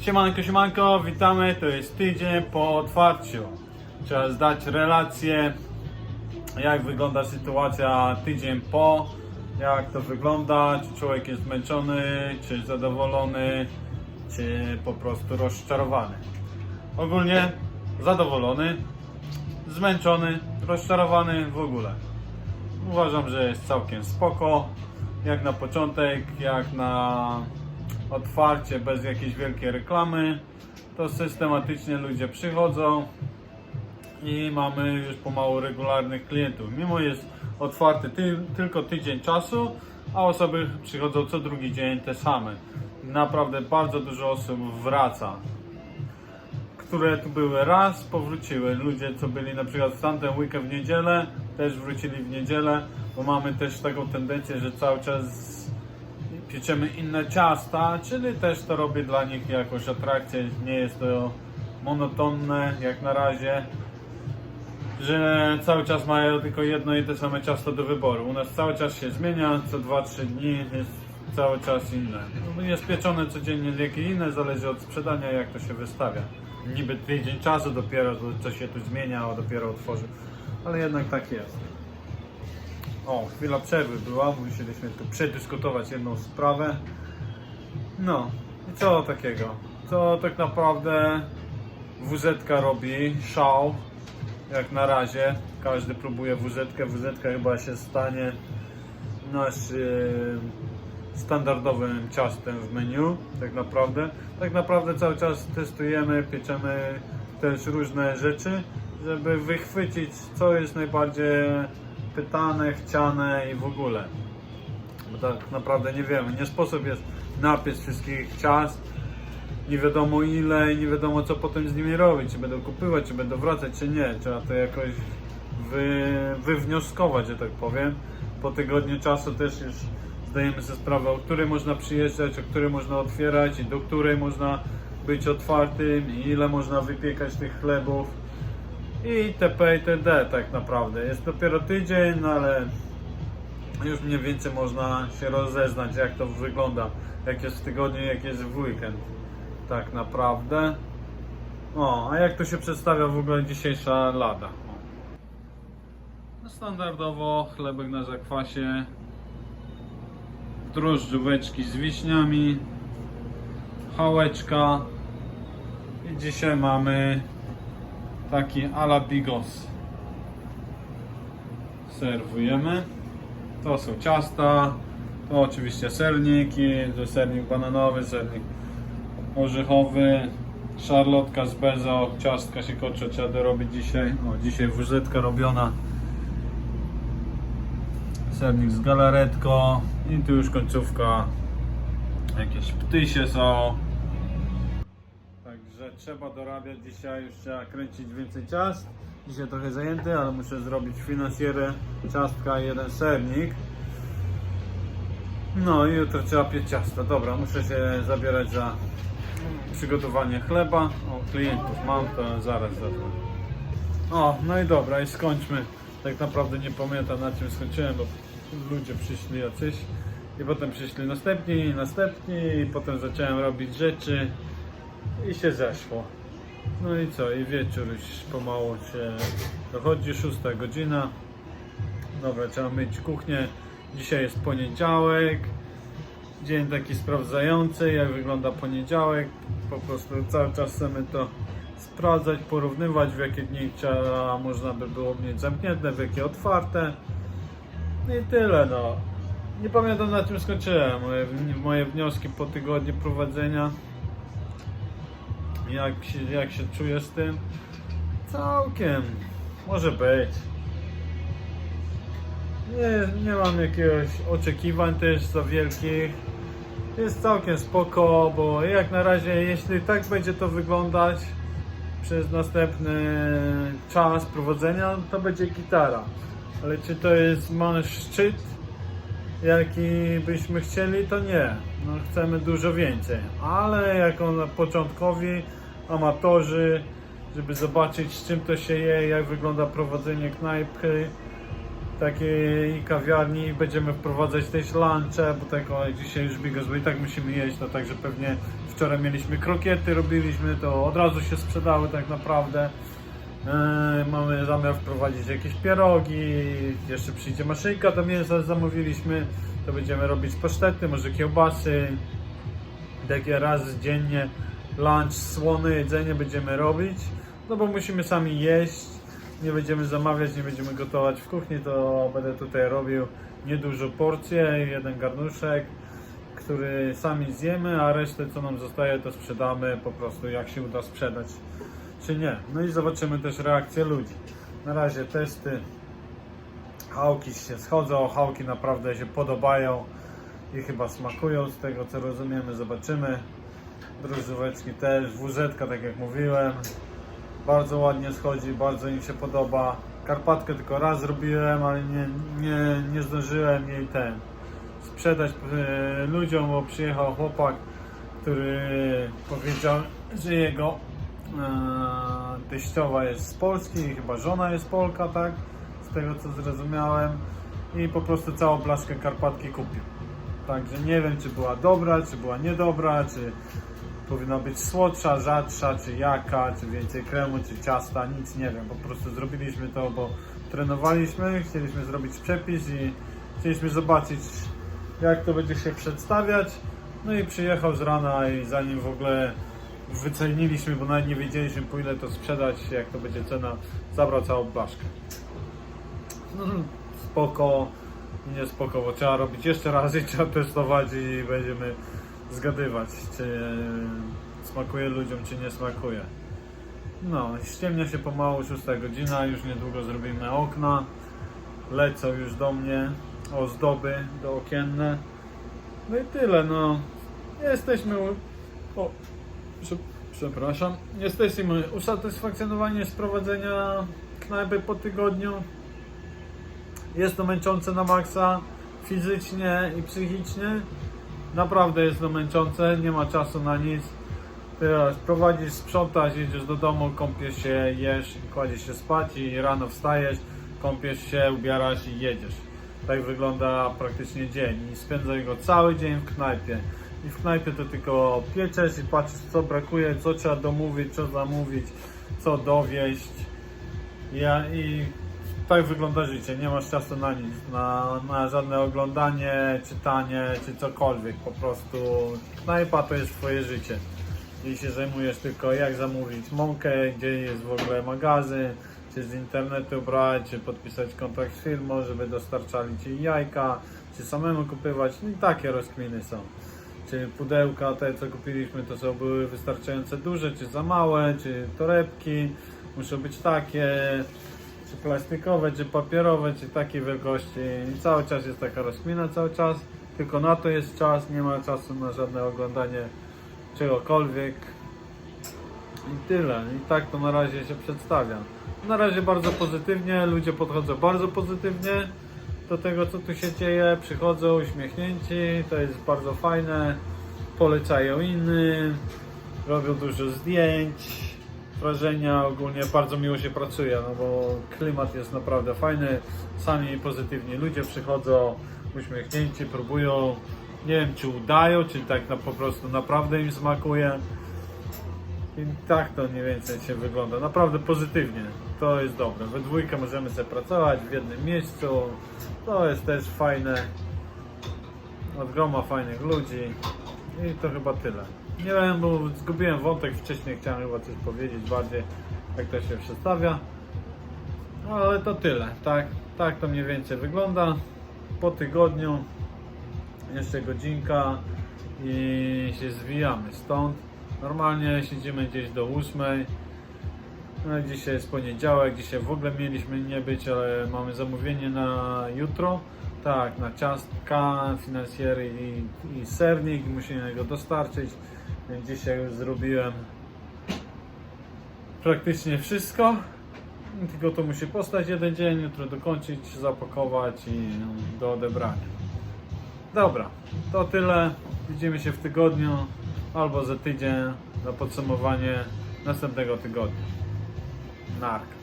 Siemanko, siemanko, witamy, to jest tydzień po otwarciu. Trzeba zdać relację, jak wygląda sytuacja tydzień po, jak to wygląda, czy człowiek jest zmęczony, czy zadowolony, czy po prostu rozczarowany. Ogólnie zadowolony, zmęczony, rozczarowany w ogóle. Uważam, że jest całkiem spoko. Jak na początek, jak na otwarcie, bez jakiejś wielkiej reklamy, to systematycznie ludzie przychodzą i mamy już pomału regularnych klientów. Mimo jest otwarty ty, tylko tydzień czasu, a osoby przychodzą co drugi dzień te same. Naprawdę bardzo dużo osób wraca które tu były raz, powróciły. Ludzie, co byli na przykład w tamten weekend w niedzielę, też wrócili w niedzielę, bo mamy też taką tendencję, że cały czas pieczemy inne ciasta, czyli też to robię dla nich jakąś atrakcję. Nie jest to monotonne jak na razie, że cały czas mają tylko jedno i te same ciasto do wyboru. U nas cały czas się zmienia, co 2-3 dni jest cały czas inne. No, Jest pieczone codziennie jakie inne, zależy od sprzedania, jak to się wystawia. Niby tydzień czasu dopiero, to co się tu zmienia, a dopiero otworzy, ale jednak tak jest. O, chwila przerwy była, musieliśmy tu przedyskutować jedną sprawę. No, i co takiego? Co tak naprawdę WZ robi? Szał, jak na razie. Każdy próbuje WZ. WZ chyba się stanie naszym standardowym ciastem w menu, tak naprawdę. Tak naprawdę cały czas testujemy, pieczemy też różne rzeczy, żeby wychwycić, co jest najbardziej pytane, chciane i w ogóle. Bo tak naprawdę nie wiemy, nie sposób jest napiec wszystkich ciast, nie wiadomo ile i nie wiadomo co potem z nimi robić, czy będą kupywać, czy będą wracać, czy nie. Trzeba to jakoś wy, wywnioskować, że tak powiem. Po tygodniu czasu też już zdajemy sobie sprawę, o której można przyjeżdżać, o której można otwierać i do której można być otwartym i ile można wypiekać tych chlebów i TP i TD tak naprawdę. Jest dopiero tydzień, no ale już mniej więcej można się rozeznać jak to wygląda, jak jest w tygodniu, jak jest w weekend. Tak naprawdę. O, a jak to się przedstawia w ogóle dzisiejsza lada? No Standardowo chlebek na zakwasie, drożdżóweczki z wiśniami, chałeczka i dzisiaj mamy taki ala bigos. Serwujemy. To są ciasta, to oczywiście serniki, sernik bananowy, sernik orzechowy, szarlotka z bezo, ciastka się kończy, trzeba dorobić dzisiaj. O, dzisiaj wózetka robiona. Sernik z galaretką i tu już końcówka. Jakieś ptysie są. Trzeba dorabiać dzisiaj, już trzeba kręcić więcej ciast. Dzisiaj trochę zajęty, ale muszę zrobić finansjerę, ciastka i jeden sernik. No i jutro trzeba piec ciasto. Dobra, muszę się zabierać za przygotowanie chleba. O, klientów mam, to zaraz zacznę. O, no i dobra, i skończmy. Tak naprawdę nie pamiętam na czym skończyłem, bo ludzie przyszli jacyś. I potem przyszli następni, następni, i potem zacząłem robić rzeczy i się zeszło. No i co, i wieczór już pomału się dochodzi, szósta godzina. Dobra, trzeba myć kuchnię. Dzisiaj jest poniedziałek. Dzień taki sprawdzający, jak wygląda poniedziałek. Po prostu cały czas chcemy to sprawdzać, porównywać, w jakie dni trzeba, można by było mieć zamknięte, w jakie otwarte. No i tyle, no. Nie pamiętam na czym skończyłem moje, moje wnioski po tygodniu prowadzenia. Jak się, jak się czuję z tym? Całkiem. Może być. Nie, nie mam jakiegoś oczekiwań też za wielkich. Jest całkiem spoko, bo jak na razie, jeśli tak będzie to wyglądać przez następny czas prowadzenia, to będzie gitara. Ale czy to jest mamy szczyt, jaki byśmy chcieli, to nie. No, chcemy dużo więcej. Ale jako początkowi, amatorzy, żeby zobaczyć z czym to się je, jak wygląda prowadzenie knajpy, takiej kawiarni. Będziemy wprowadzać też lunche, bo tego dzisiaj już bigos, bo i tak musimy jeść, no także pewnie wczoraj mieliśmy krokiety, robiliśmy to, od razu się sprzedały tak naprawdę. E, mamy zamiar wprowadzić jakieś pierogi, jeszcze przyjdzie maszynka do mięsa, zamówiliśmy, to będziemy robić pasztety, może kiełbasy, takie raz dziennie lunch, słone jedzenie będziemy robić, no bo musimy sami jeść, nie będziemy zamawiać, nie będziemy gotować w kuchni, to będę tutaj robił niedużo porcję, jeden garnuszek, który sami zjemy, a resztę co nam zostaje to sprzedamy po prostu jak się uda sprzedać czy nie. No i zobaczymy też reakcję ludzi. Na razie testy. Hałki się schodzą, hałki naprawdę się podobają i chyba smakują z tego co rozumiemy, zobaczymy. Drożdżóweczki też, WZ, tak jak mówiłem. Bardzo ładnie schodzi, bardzo im się podoba. Karpatkę tylko raz zrobiłem, ale nie, nie, nie zdążyłem jej ten sprzedać e, ludziom, bo przyjechał chłopak, który powiedział, że jego e, teściowa jest z Polski chyba żona jest Polka, tak? Z tego co zrozumiałem. I po prostu całą blaszkę Karpatki kupił. Także nie wiem, czy była dobra, czy była niedobra, czy powinna być słodsza, rzadsza, czy jaka, czy więcej kremu, czy ciasta, nic nie wiem. Po prostu zrobiliśmy to, bo trenowaliśmy, chcieliśmy zrobić przepis i chcieliśmy zobaczyć, jak to będzie się przedstawiać. No i przyjechał z rana i zanim w ogóle wyceniliśmy, bo nawet nie wiedzieliśmy po ile to sprzedać, jak to będzie cena, zabrał całą blaszkę. No, spoko, nie spoko, bo trzeba robić jeszcze raz i trzeba testować i będziemy zgadywać, czy smakuje ludziom, czy nie smakuje. No, ściemnia się pomału, 6 godzina, już niedługo zrobimy okna. Lecą już do mnie ozdoby do okienne. No i tyle, no. Jesteśmy. O, prze- przepraszam. Jesteśmy usatysfakcjonowani z prowadzenia knajpy po tygodniu. Jest to męczące na maksa fizycznie i psychicznie. Naprawdę jest to męczące, nie ma czasu na nic. Teraz prowadzisz, sprzątasz, jedziesz do domu, kąpiesz się, jesz, kładziesz się spać i rano wstajesz, kąpiesz się, ubierasz i jedziesz. Tak wygląda praktycznie dzień i spędzaj go cały dzień w knajpie. I w knajpie to tylko pieczesz i patrzysz co brakuje, co trzeba domówić, co zamówić, co dowieść. Ja, I tak wygląda życie, nie masz czasu na nic, na, na żadne oglądanie, czytanie czy cokolwiek. Po prostu knajpa to jest twoje życie. I się zajmujesz tylko jak zamówić mąkę, gdzie jest w ogóle magazyn, czy z internetu brać, czy podpisać kontrakt z firmą, żeby dostarczali ci jajka, czy samemu kupywać. No i takie rozkminy są. Czy pudełka te co kupiliśmy to są były wystarczająco duże, czy za małe, czy torebki muszą być takie, czy plastikowe, czy papierowe, czy takiej wielkości. I cały czas jest taka rozkmina, cały czas. Tylko na to jest czas, nie ma czasu na żadne oglądanie czegokolwiek. I tyle. I tak to na razie się przedstawia. Na razie bardzo pozytywnie, ludzie podchodzą bardzo pozytywnie do tego, co tu się dzieje. Przychodzą uśmiechnięci, to jest bardzo fajne. Polecają innym, robią dużo zdjęć, wrażenia. Ogólnie bardzo miło się pracuje, no bo klimat jest naprawdę fajny. Sami pozytywni ludzie przychodzą, uśmiechnięci, próbują. Nie wiem, czy udają, czy tak na, po prostu naprawdę im smakuje. I tak to mniej więcej się wygląda. Naprawdę pozytywnie. To jest dobre. We dwójkę możemy sobie pracować w jednym miejscu. To jest też fajne. Od groma fajnych ludzi. I to chyba tyle. Nie wiem, bo zgubiłem wątek wcześniej. Chciałem chyba coś powiedzieć bardziej, jak to się przedstawia. No ale to tyle. Tak, tak to mniej więcej wygląda. Po tygodniu jeszcze godzinka i się zwijamy stąd. Normalnie siedzimy gdzieś do 8. No, dzisiaj jest poniedziałek, dzisiaj w ogóle mieliśmy nie być, ale mamy zamówienie na jutro. Tak, na ciastka, finansjery i, i sernik, musimy go dostarczyć. Więc dzisiaj już zrobiłem praktycznie wszystko. Tylko to musi postać jeden dzień, jutro dokończyć, zapakować i no, do odebrania. Dobra, to tyle. Widzimy się w tygodniu albo za tydzień na podsumowanie następnego tygodnia. Narka.